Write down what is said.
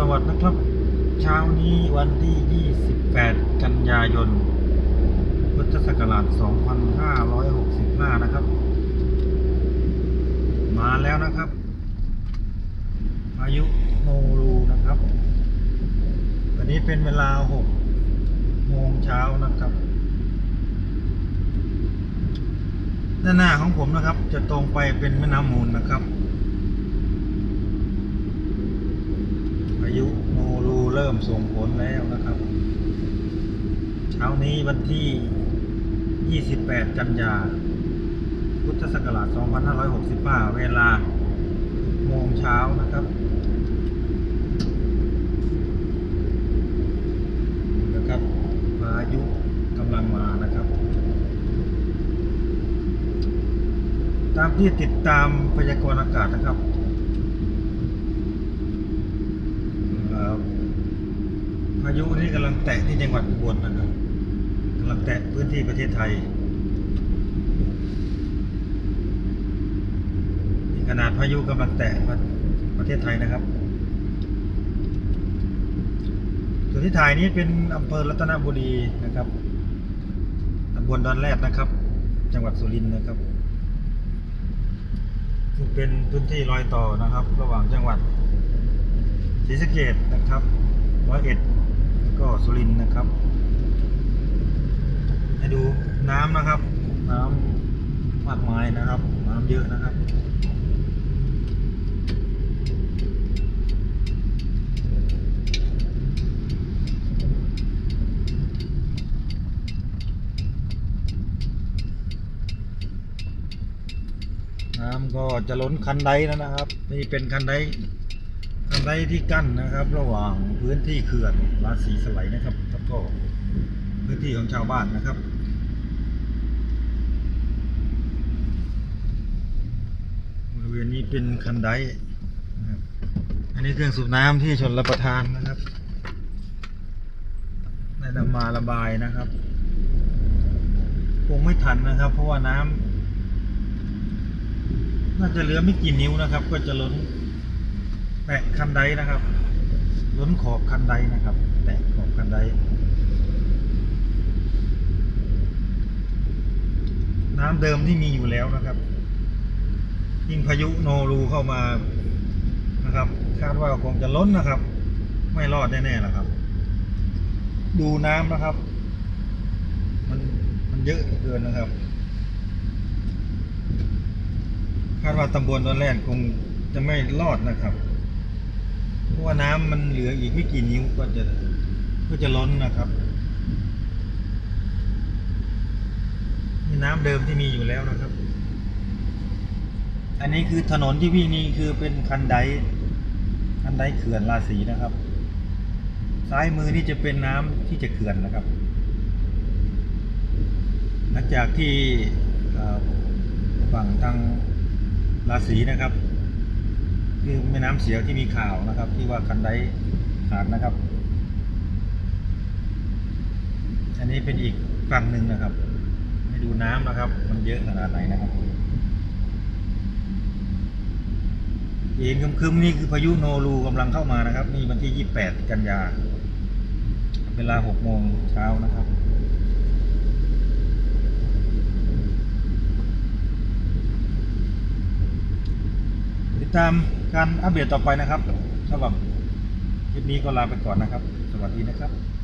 สวัสดีนะครับ เช้านี้วันที่ 28 กันยายน พุทธศักราช 2565 นะครับ มาแล้วนะครับพายุโนรูนะครับ วันนี้เป็นเวลา 6 โมงเช้านะครับ ด้านหน้าของผมนะครับ จะตรงไปเป็นแม่น้ำมูลนะครับ พายุโนรู เริ่มส่งผลแล้วนะครับ เช้านี้วันที่ 28 กันยา พุทธศักราช 2565 เวลาโมงเช้านะครับนะครับพายุกำลังมานะครับ ตามที่ติดตามพยากรณ์อากาศนะครับ เอ่อพา ยุนี้กำลังแตะที่จังหวัดอุบลนะครับกำลังแตะพื้นที่ประเทศไทยขนาดพายุกำลังแตะประเทศไทยนะครับส่วนที่ถ่ายนี้เป็นอำเภอรัตนบุรีนะครับตำบลดอนแรดนะครับ จังหวัดสุรินทร์นะครับซึ่งเป็นพื้นที่รอยต่อนะครับ ระหว่างจังหวัดศรีสะเกดนะครับร้อยเอ็ด ก็สุรินทร์นะครับให้ดูน้ำนะครับ น้ำมากมายนะครับ น้ำเยอะนะครับน้ำก็จะล้นคันไดแล้วนะครับ นี่เป็นคันได คันไดที่กั้นนะครับ ระหว่างพื้นที่เขื่อนราศีสไลด์นะครับแล้วก็พื้นที่ของชาวบ้านนะครับบริเวณนี้เป็นคันไดนะครับอันนี้เครื่องสูบน้ำที่ชนรับประทานนะครับได้นำมาระบายนะครับคงไม่ทันนะครับ เพราะว่าน้ำน่าจะเหลือไม่กี่นิ้วนะครับ ก็จะล้น แตะคันไดนะครับล้นขอบคันไดนะครับ แตะขอบคันไดน้ำเดิมที่มีอยู่แล้วนะครับยิ่งพายุโนรูเข้ามานะครับ คาดว่าคงจะล้นนะครับ ไม่รอดแน่ๆแล้วครับ ดูน้ำนะครับ มันมันเยอะเหลือเกินนะครับ คาดว่าตำบลตอนแรกคงจะไม่รอดนะครับ เพราะว่าน้ำมันเหลืออีกไม่กี่นิ้วก็จะก็จะล้นนะครับนี่น้ำเดิมที่มีอยู่แล้วนะครับ อันนี้คือถนนที่พี่นี่คือเป็นคันไดคันไดเขื่อนราศีนะครับ ซ้ายมือนี่จะเป็นน้ำที่จะเขื่อนนะครับ หลังจากที่ฝั่งทางราศีนะครับ คือแม่น้ำเสียวที่มีข่าวนะครับ ที่ว่าคันไดขาดนะครับ อันนี้เป็นอีกฝั่งหนึ่งนะครับ ให้ดูน้ำนะครับ มันเยอะขนาดไหนนะครับเย็นคึมๆนี่คือพายุโนรูกำลังเข้ามานะครับ นี่วันที่ 28 กันยา เวลา 6 โมงเช้านะครับติดตาม การอัปเดตต่อไปนะครับสำหรับคลิปนี้ก็ลาไปก่อนนะครับ สวัสดีนะครับ